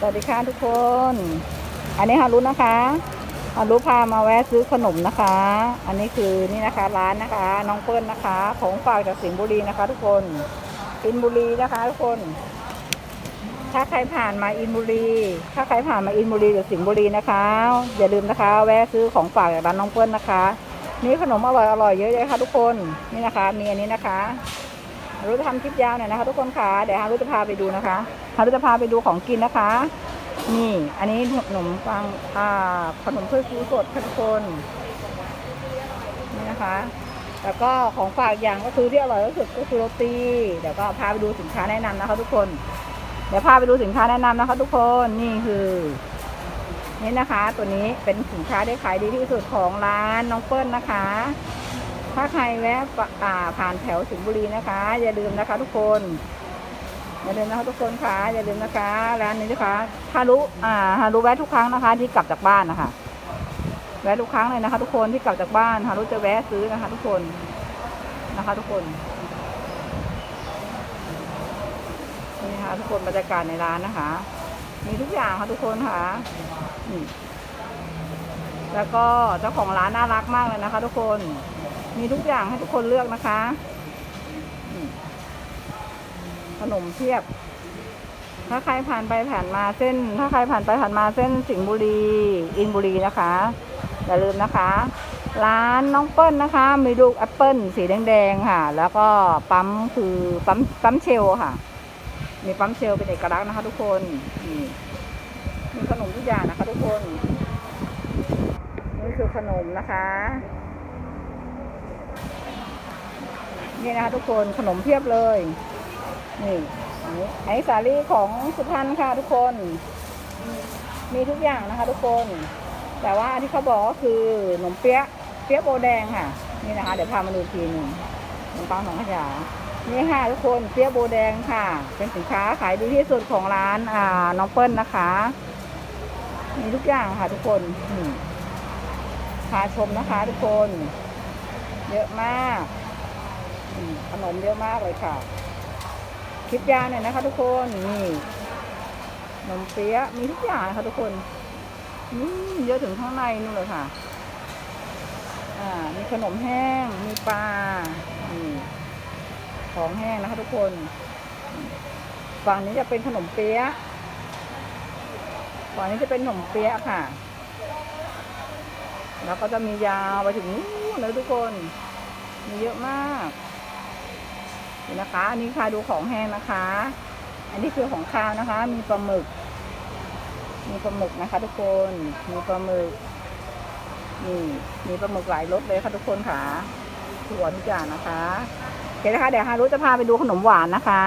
สวัสดีค่ะทุกคน อันนี้ฮารุนะคะฮารุพามาแวะซื้อขนมนะคะ อันนี้คือนี่นะคะร้านนะคะ น้องเปิ้ลนะคะ ของฝากจากสิงห์บุรีนะคะ ทุกคนอินบุรีนะคะทุกคน ถ้าใครผ่านมาอินบุรี ถ้าใครผ่านมาอินบุรีหรือสิงห์บุรีนะคะ อย่าลืมนะคะ แวะซื้อของฝากจากร้านน้องเปิ้ลนะคะมีขนมอร่อยอร่อยๆเยอะเลยค่ะทุกคน นี่นะคะมีอันนี้นะคะ ฮารุจะทำคลิปยาวหน่อยนะคะ ทุกคนค่ะเดี๋ยวฮารุจะพาไปดูนะคะฮารุจะพาไปดูของกินนะคะ นี่ อันนี้ขนมปังอ่าขนมถ้วยฟูสดค่ะทุกคนนี่นะคะแล้วก็ของฝากอย่างก็คือที่อร่อยที่สุดก็คือโรตีเดี๋ยวก็พาไปดูสินค้าแนะนำนะคะ ทุกคน เดี๋ยวพาไปดูสินค้าแนะนำนะคะ ทุกคนนี่คือนี่นะคะ ตัวนี้เป็นสินค้าที่ขายดีที่สุดของร้านน้องเปิ้ลนะคะ ถ้าใครแวะผ่านแถวสิงห์บุรีนะคะ อย่าลืมนะคะ ทุกคนอย่าลืมนะคะทุกคนค่ะอย่าลืมนะคะร้านนี้นะคะฮารุอ่าฮารุแวะทุกครั้งนะคะ ที่กลับจากบ้านนะคะแวะทุกครั้งเลยนะคะ ทุกคนที่กลับจากบ้านฮารุจะแวะซื้อนะคะ ทุกคนนะคะ ทุกคนนี่นะคะทุกคนบรรยากาศในร้านนะคะ มีทุกอย่างค่ะทุกคนค่ะแล้วก็เจ้าของร้านน่ารักมากเลยนะคะ ทุกคน มีทุกอย่างให้ทุกคนเลือกนะคะ ขนมเพียบ ถ้าใครผ่านไปผ่านมาเส้น ถ้าใครผ่านไปผ่านมาเส้นสิงห์บุรี อินบุรีนะคะอย่าลืมนะคะ ร้านน้องเปิ้ลนะคะ มีลูกแอปเปิ้ลสีแดงๆค่ะ แล้วก็ปั๊มคือปั๊มปั๊มเชลค่ะ มีปั๊มเชลเป็นเอกลักษณ์นะคะ ทุกคนนี่มีขนมทุกอย่างนะคะ ทุกคนนี่คือขนมนะคะ นี่นะคะทุกคนขนมเพียบเลย นี่อันนี้ไอสาลี่ของสุพรรณค่ะทุกคน มีทุกอย่างนะคะทุกคน แต่ว่าที่เขาบอกก็คือขนมเปี๊ยะเปี๊ยะโบแดงค่ะ นี่นะคะ เดี๋ยวพามาดูทีนึงขนมปังหนองขยานี่ค่ะทุกคนเปี๊ยะโบแดงค่ะ เป็นสินค้าขายดีที่สุดของร้านอ่าน้องเปิ้ลนะคะ มีทุกอย่างค่ะทุกคนพาชมนะคะทุกคน เยอะมาก ขนมเยอะมากเลยค่ะ คลิปยาหน่อยนะคะ ทุกคนนี่ขนมเปี๊ยะมีทุกอย่างนะคะทุกคนนี่เยอะถึงข้างในนู่นเลยค่ะ อ่า มีขนมแห้ง มีปลานี่ของแห้งนะคะทุกคน ฝั่งนี้จะเป็นขนมเปี๊ยะฝั่งนี้จะเป็นขนมเปี๊ยะค่ะ แล้วก็จะมียาวไปถึงนู้นเลยทุกคน มีเยอะมาก นี่นะคะ อันนี้ค่ะดูของแห้งนะคะ อันนี้คือของข้าวนะคะ มีปลาหมึก มีปลาหมึกนะคะ ทุกคน มีปลาหมึก นี่ มีปลาหมึกหลายรสเลยค่ะทุกคนค่ะถั่วทุกอย่างนะคะโอเคนะคะเดี๋ยวฮารุจะพาไปดูขนมหวานนะคะ